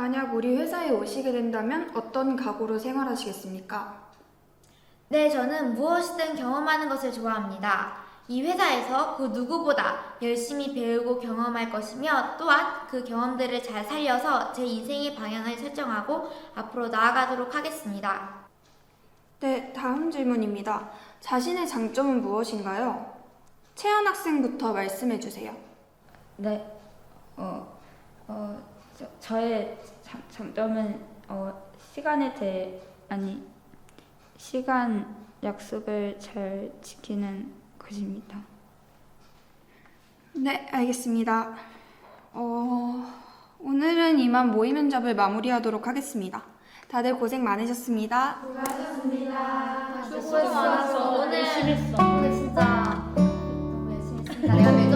만약 우리 회사에 오시게 된다면 어떤 각오로 생활하시겠습니까? 네, 저는 무엇이든 경험하는 것을 좋아합니다. 이 회사에서 그 누구보다 열심히 배우고 경험할 것이며 또한 그 경험들을 잘 살려서 제 인생의 방향을 설정하고 앞으로 나아가도록 하겠습니다. 네, 다음 질문입니다. 자신의 장점은 무엇인가요? 채연 학생부터 말씀해 주세요. 네, 어, 어, 저, 저의 장, 장점은 어, 시간에 대해 아니 시간 약속을 잘 지키는 것입니다. 네, 알겠습니다. 어, 오늘은 이만 모의 면접을 마무리하도록 하겠습니다. 다들 고생 많으셨습니다. 수고 많았어. 오늘 열심히 했어. 오늘 진짜 너무 열심히 했습니다. 내가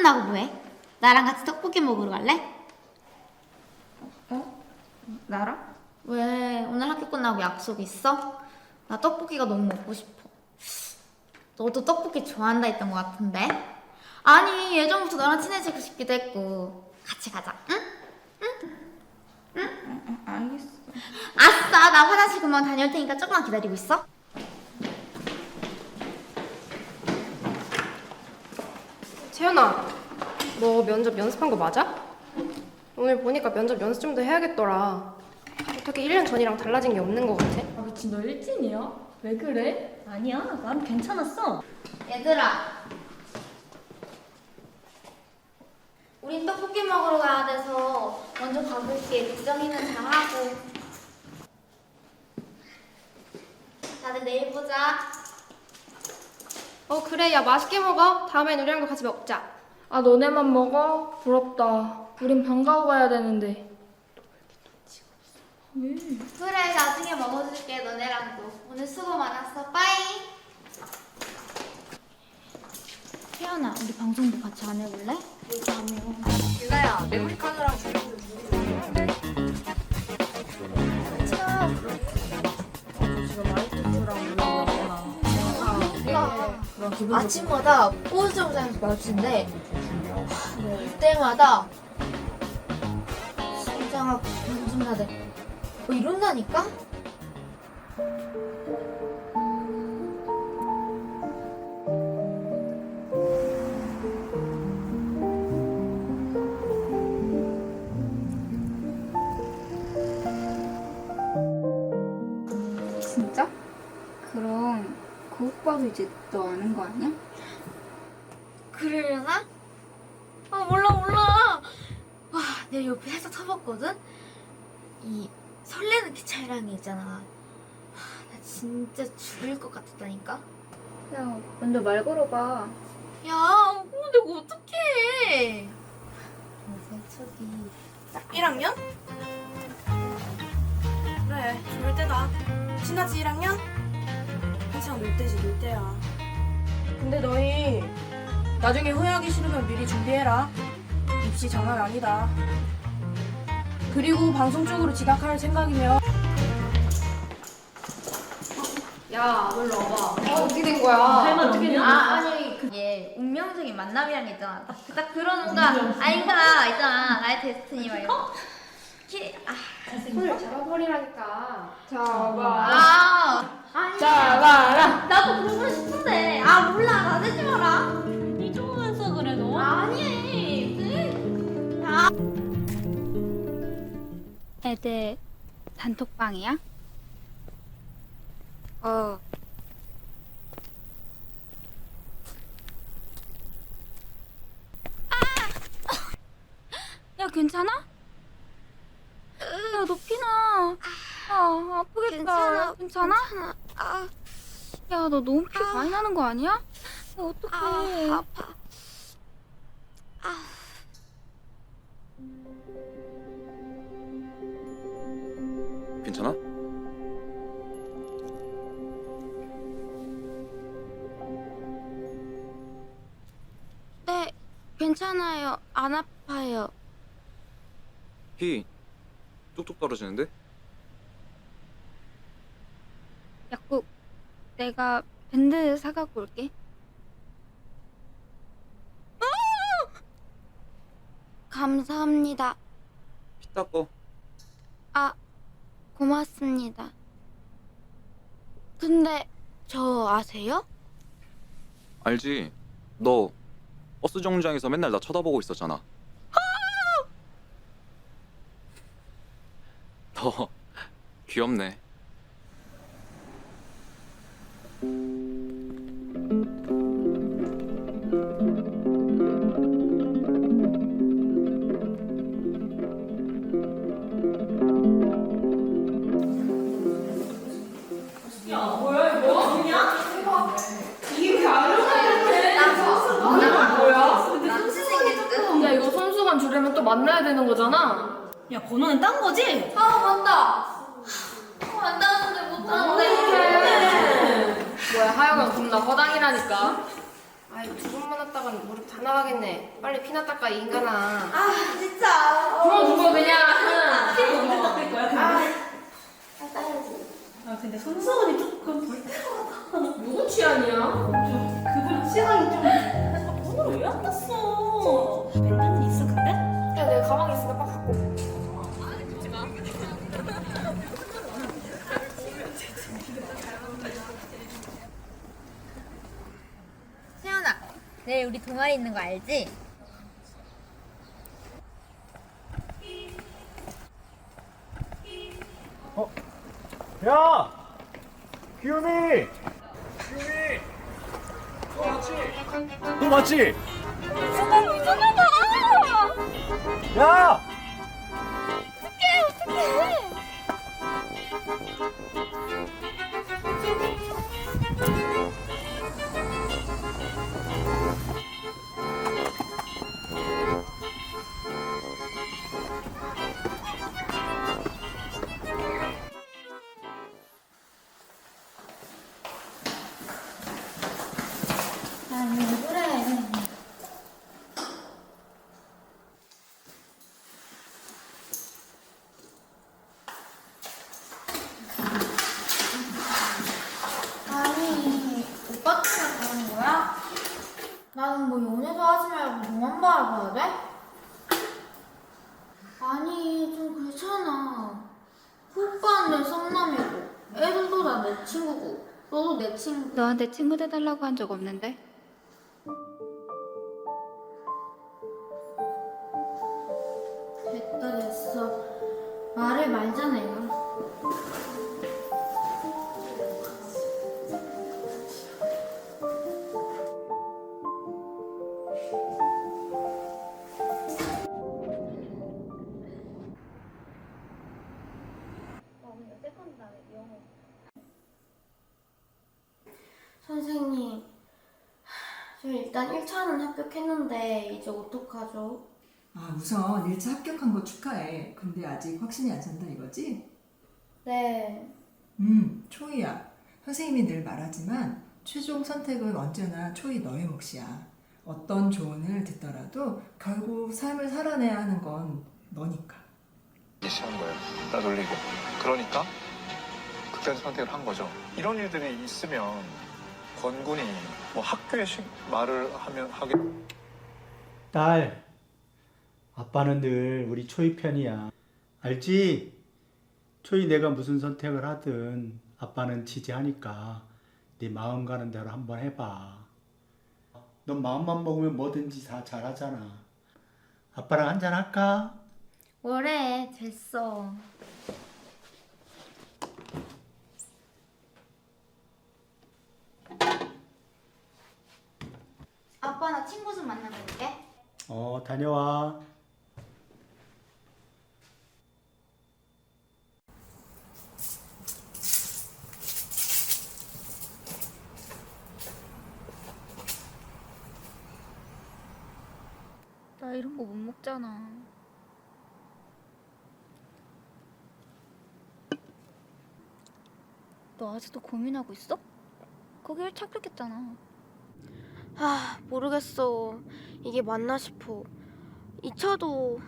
끝나고 뭐해? 나랑 같이 떡볶이 먹으러 갈래? 어? 나랑? 왜 오늘 학교 끝나고 약속 있어? 나 떡볶이가 너무 먹고 싶어. 너도 떡볶이 좋아한다 했던 것 같은데? 아니 예전부터 나랑 친해지고 싶기도 했고 같이 가자. 응? 어, 알겠어. 아싸 나 화장실 그만 다녀올 테니까 조금만 기다리고 있어. 채연아, 너 면접 연습한 거 맞아? 오늘 보니까 면접 연습 좀 더 해야겠더라. 어떻게 1년 전이랑 달라진 게 없는 거 같아? 아, 그치, 너 일진이야? 왜 그래? 아니야, 난 괜찮았어. 얘들아. 우린 떡볶이 먹으러 가야 돼서 먼저 가볼게. 국정이는 다 하고. 다들 내일 보자. 어, 그래. 야, 맛있게 먹어. 다음엔 우리랑도 같이 먹자. 아, 너네만 먹어? 부럽다. 우린 방과후 가야 되는데. 그래 나중에 먹어줄게 너네랑도. 오늘 수고 많았어. 빠이. 태연아 우리 방송도 같이 안 해볼래? 유나야, 메모리 카드랑 아침마다 버스 정상에서 마주치는데 그때마다 심장아 방좀 나대 뭐 이런다니까? 그 오빠도 이제 너 아는 거 아니야? 그러려나? 아 몰라 몰라 와 내가 옆에 살짝 쳐봤거든? 이 설레는 그 차이랑이 있잖아 와, 나 진짜 죽을 것 같았다니까 야, 먼저 말 걸어봐. 야 근데 이거 어떡해 세척이 1학년? 그래, 좋을 때다. 지나지 1학년? 한창 놀 때지, 놀 때야. 근데 너희 나중에 후회하기 싫으면 미리 준비해라. 입시 장난 아니다. 그리고 방송 쪽으로 지각할 생각이면 야, 놀러 와봐. 어, 어떻게 된 거야? 할말 어떻게 되는 아 아니 그게 운명적인 만남이란 게 있잖아 딱, 딱 그런 뭔가 아닌가 있잖아 나의 데스티니 막 이런 키, 아, 손을 잡아버리라니까. 아 아니 잡아라. 나도 그러고 싶은데 아 몰라 나대지 마라 이 좋으면서 그래, 너? 아니 그 애들 단톡방이야? 어. 야, 괜찮아? 야, 너 피나. 아, 아프겠다. 괜찮아, 괜찮아? 아 야, 너 너무 피 많이 나는 거 아니야? 어떡해. 아, 아파. 약국 내가 밴드 사갖고 올게. 감사합니다. 피 닦어 아, 고맙습니다. 근데 저 아세요? 알지? 너 버스 정류장에서 맨날 나 쳐다보고 있었잖아 너 귀엽네 야 이거 선수관 주려면 또 만나야 되는 거잖아. 야 번호는 딴 거지? 아, 맞다. 어, 안 닿았는데 못하는데. 뭐야 하여간 겁나 허당이라니까. 아이 두 번만 왔다간 무릎 다 나가겠네. 빨리 피나 닦아 이 인간아. 아, 진짜. 주워 주워 그냥. 언제 닦을 거야 근데? 아, 따야지. 아 근데 손수건이 조금 불편하다. 누구 취향이야? 그분 시간이 좀. 동아리 있는 거 알지? 오빠는 내 썸남이고, 애들도 다 내 친구고, 너도 내 친구. 너한테 친구 돼달라고 한 적 없는데? 됐다 됐어 말을 말자 내가 1차는 합격했는데 이제 어떡하죠? 아, 우선 1차 합격한 거 축하해. 근데 아직 확신이 안 찬다 이거지? 네 음, 초이야. 선생님이 늘 말하지만 최종 선택은 언제나 초이 너의 몫이야. 어떤 조언을 듣더라도 결국 삶을 살아내야 하는 건 너니까. 시한 거예요. 따돌리고. 그러니까 극단 선택을 한 거죠. 이런 일들이 있으면 권군이 뭐 학교에 시- 말을 하면 하게 딸, 아빠는 늘 우리 초이 편이야. 알지? 초이 내가 무슨 선택을 하든 아빠는 지지하니까 네 마음 가는 대로 한번 해봐. 넌 마음만 먹으면 뭐든지 다 잘하잖아. 아빠랑 한잔 할까? 뭐래 됐어 아빠 나 친구 좀 만나고 올게. 어, 다녀와. 나 이런 거 못 먹잖아. 너 아직도 고민하고 있어? 거기 1차 그렇겠잖아. 아 모르겠어 이게 맞나 싶어 2차도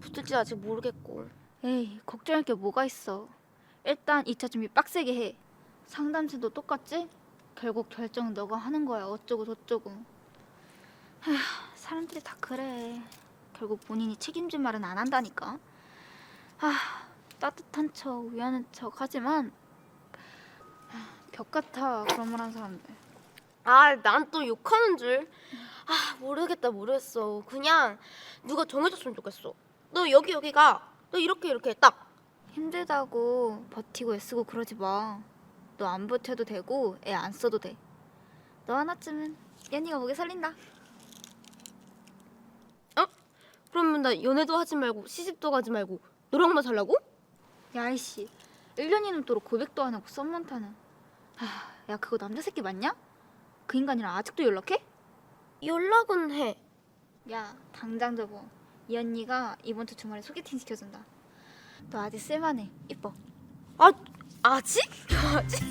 붙을지 아직 모르겠고 에이, 걱정할 게 뭐가 있어. 일단 2차 준비 빡세게 해. 상담실도 똑같지? 결국 결정은 너가 하는 거야. 어쩌고 저쩌고. 하, 사람들이 다 그래. 결국 본인이 책임질 말은 안 한다니까. 아, 따뜻한 척, 위하는 척 하지만 하, 벽 같아 그런 말 하는 사람들. 아 난 또 욕하는 줄 아 모르겠다 모르겠어 그냥 누가 정해줬으면 좋겠어 너 여기 여기가 너 이렇게 이렇게 딱 힘들다고 버티고 애쓰고 그러지 마. 너 안 버텨도 되고 애 안 써도 돼. 너 하나쯤은 연이가 목에 설린다. 그러면 나 연애도 하지 말고 시집도 가지 말고 너랑만 살라고? 야이씨 1년이 넘도록 고백도 안 하고 썸만 타는 하, 야 그거 남자 새끼 맞냐? 그 인간이랑 아직도 연락해? 연락은 해. 야 당장 접어. 이 언니가 이번 주 주말에 소개팅 시켜준다. 너 아직 쓸만해. 이뻐. 아 아직? 아직?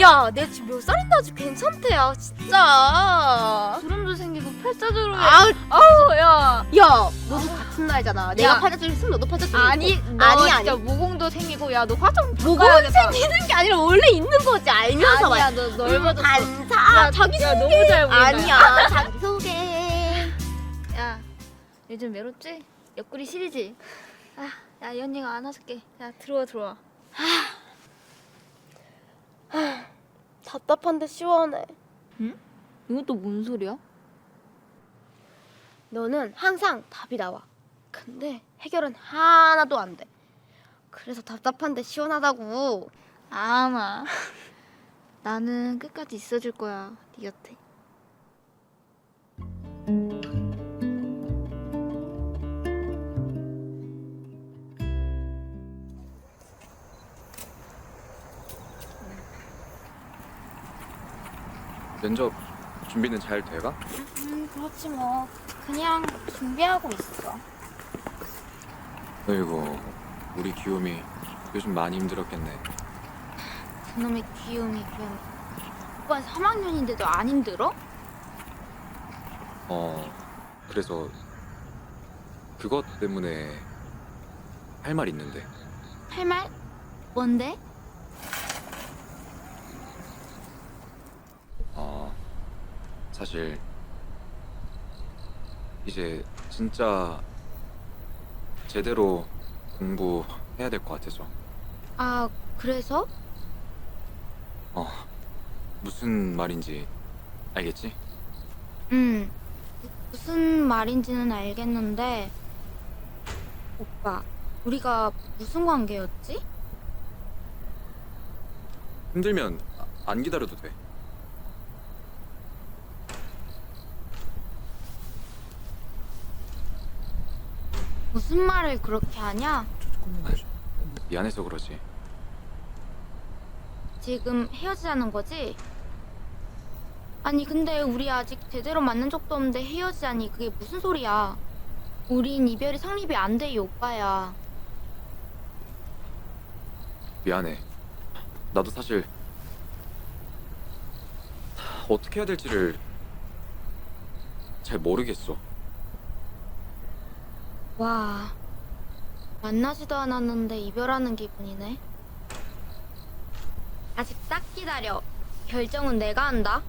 야 내 지금 몇 살인데 아직 괜찮대야 진짜. 주름도 생기고 팔자주름 아, 아우 야. 야 너도 같은 나이잖아. 내가 야. 팔자줄 있으면 너도 팔자줄 아니 있고 너 아니. 진짜 아니 모공도 생기고 야 너 화장 모공 생기는 게 아니라 원래 있는 거지 알면서 아니야 너 넓어졌어. 반사. 야, 자기 야, 소개. 너무 잘 보인다. 아니야 자기 소개. 야 요즘 외롭지? 옆구리 시리지? 아 야 이 언니가 안아줄게. 야 들어와 들어와 답답한데 시원해. 이건 또 뭔 소리야? 너는 항상 답이 나와. 근데 해결은 하나도 안 돼. 그래서 답답한데 시원하다고. 아마. 나는 끝까지 있어줄 거야 네 곁에 면접 준비는 잘 돼가? 음 그렇지 뭐 그냥 준비하고 있어 어이구 우리 귀요미 요즘 많이 힘들었겠네 그놈의 귀요미 귀요미 오빠 3학년인데도 안 힘들어? 어 그래서 그것 때문에 할 말 있는데 할 말? 뭔데? 사실 이제 진짜 제대로 공부해야 될 것 같아서 아 그래서? 어 무슨 말인지 알겠지? 응 무슨 말인지는 알겠는데 오빠 우리가 무슨 관계였지? 힘들면 안 기다려도 돼 무슨 말을 그렇게 하냐? 미안해서 그러지. 지금 헤어지자는 거지? 아니 근데 우리 아직 제대로 만난 적도 없는데 헤어지자니 그게 무슨 소리야? 우린 이별이 성립이 안 돼 이 오빠야. 미안해. 나도 사실 어떻게 해야 될지를 잘 모르겠어 와 만나지도 않았는데 이별하는 기분이네. 아직 딱 기다려. 결정은 내가 한다.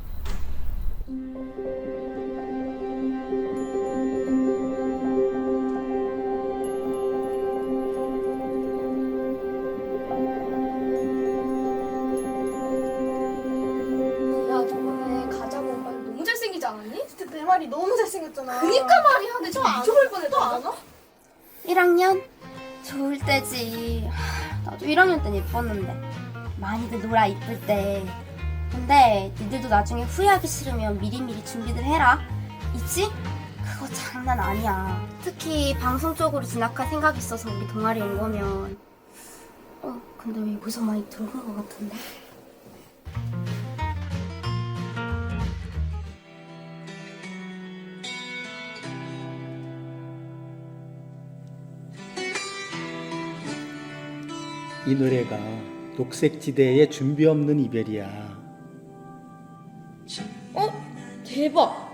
야 저번에 가자고 오빠 너무 잘생기지 않았니? 진짜 내 말이 너무 잘생겼잖아. 그니까 말이야. 근데 저 잊어버릴 뻔했다. 안 와? 1학년? 좋을 때지. 하, 나도 1학년 땐 예뻤는데. 많이들 놀아 이쁠 때. 근데 니들도 나중에 후회하기 싫으면 미리미리 준비들 해라. 있지? 그거 장난 아니야. 특히 방송 쪽으로 진학할 생각이 있어서 우리 동아리 온 거면. 어, 근데 왜 여기서 많이 들어본 것 같은데? 이 노래가 녹색지대의 준비 없는 이별이야. 어? 대박!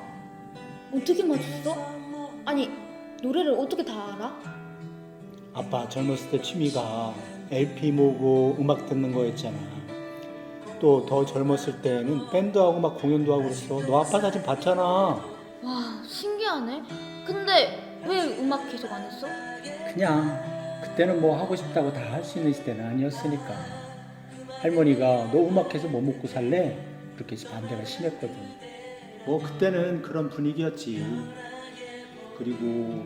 어떻게 맞췄어? 아니 노래를 어떻게 다 알아? 아빠 젊었을 때 취미가 LP 모으고 음악 듣는 거였잖아. 또 더 젊었을 때는 밴드 하고 막 공연도 하고 그랬어. 너 아빠 사진 봤잖아. 와 신기하네. 근데 왜 음악 계속 안 했어? 그냥 그때는 뭐 하고 싶다고 다 할 수 있는 시대는 아니었으니까. 할머니가 너 음악해서 뭐 먹고 살래? 그렇게 반대가 심했거든. 뭐 그때는 그런 분위기였지. 그리고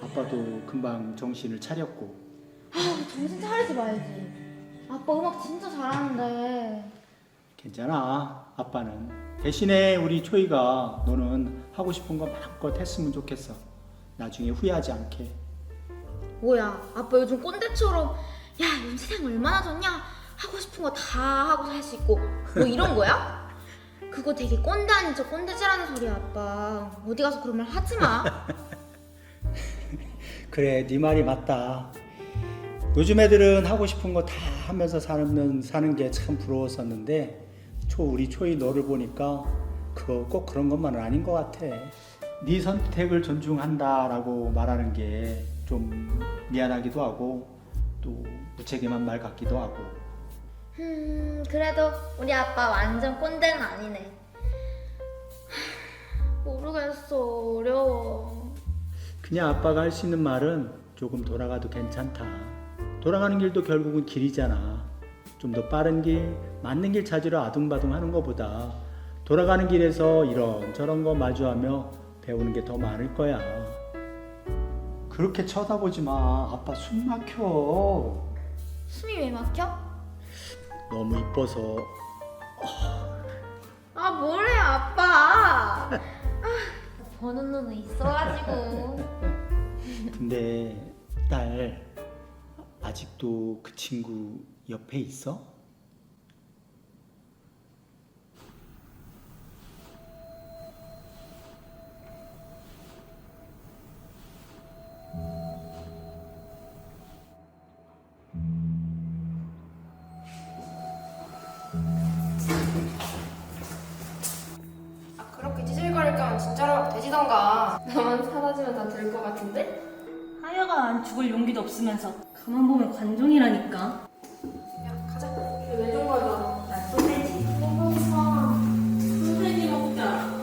아빠도 금방 정신을 차렸고. 아 정신 차리지 말지. 아빠 음악 진짜 잘하는데. 괜찮아 아빠는 대신에 우리 초이가 너는 하고 싶은 거 마음껏 했으면 좋겠어 나중에 후회하지 않게 뭐야 아빠 요즘 꼰대처럼 야 요즘 세상 얼마나 좋냐? 하고 싶은 거 다 하고 살 수 있고 뭐 이런 거야? 그거 되게 꼰대 아닌 척 꼰대질하는 소리야 아빠. 어디 가서 그런 말 하지 마. 그래 네 말이 맞다. 요즘 애들은 하고 싶은 거 다 하면서 사는, 사는 게 참 부러웠었는데 초 우리 초이 너를 보니까 그거 꼭 그런 것만은 아닌 것 같아. 네 선택을 존중한다라고 말하는 게 좀 미안하기도 하고 또 무책임한 말 같기도 하고 음 그래도 우리 아빠 완전 꼰대는 아니네 하, 모르겠어 어려워 그냥 아빠가 할 수 있는 말은 조금 돌아가도 괜찮다. 돌아가는 길도 결국은 길이잖아. 좀 더 빠른 길, 맞는 길 찾으러 아둥바둥 하는 것보다 돌아가는 길에서 이런저런 거 마주하며 배우는 게 더 많을 거야. 그렇게 쳐다보지 마. 아빠 숨 막혀. 숨이 왜 막혀? 너무 이뻐서 아 뭐래 아빠 아, 보는 눈은 있어가지고 근데 딸 아직도 그 친구 옆에 있어? 거면 진짜로 돼지던가 나만 사라지면 다 될 것 같은데? 하여가 안 죽을 용기도 없으면서 가만 보면 관종이라니까. 야 가자 왜준 거야 나또 되지. 소세지 먹자.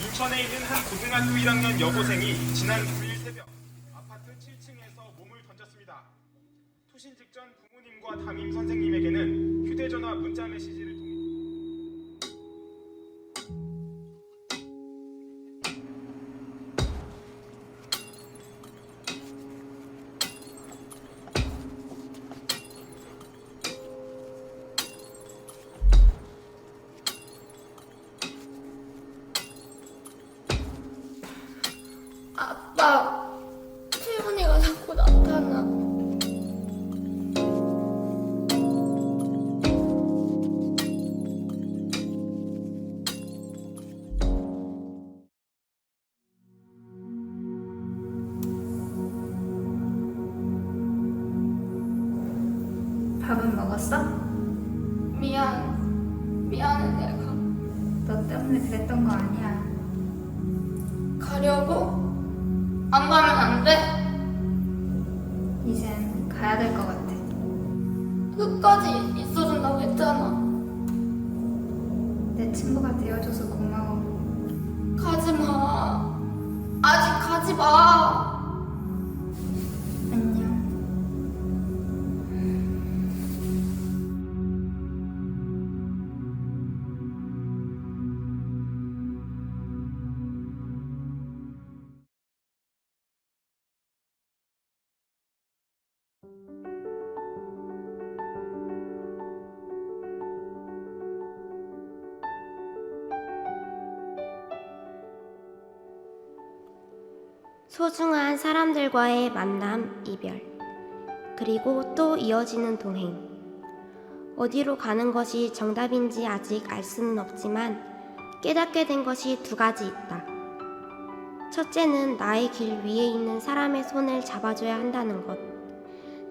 인천에 있는 한 고등학교 1학년 여고생이 지난 투신 직전 부모님과 담임 선생님에게는 휴대전화 문자 메시지를 통해 먹었어? 미안, 미안해 내가. 너 때문에 그랬던 거 아니야. 가려고? 안 가면 안 돼? 이젠 가야 될 것 같아. 끝까지 있어준다고 했잖아. 내 친구가 되어줘서 고마워. 가지 마. 아직 가지 마. 소중한 사람들과의 만남, 이별. 그리고 또 이어지는 동행. 어디로 가는 것이 정답인지 아직 알 수는 없지만 깨닫게 된 것이 두 가지 있다. 첫째는 나의 길 위에 있는 사람의 손을 잡아줘야 한다는 것.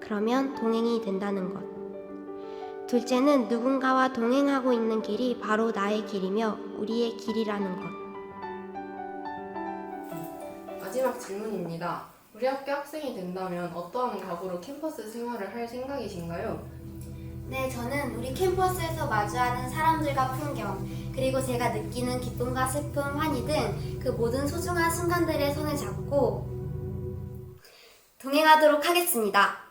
그러면 동행이 된다는 것. 둘째는 누군가와 동행하고 있는 길이 바로 나의 길이며 우리의 길이라는 것. 마지막 질문입니다. 우리 학교 학생이 된다면 어떠한 각오로 캠퍼스 생활을 할 생각이신가요? 네, 저는 우리 캠퍼스에서 마주하는 사람들과 풍경, 그리고 제가 느끼는 기쁨과 슬픔, 환희 등 그 모든 소중한 순간들의 손을 잡고 동행하도록 하겠습니다.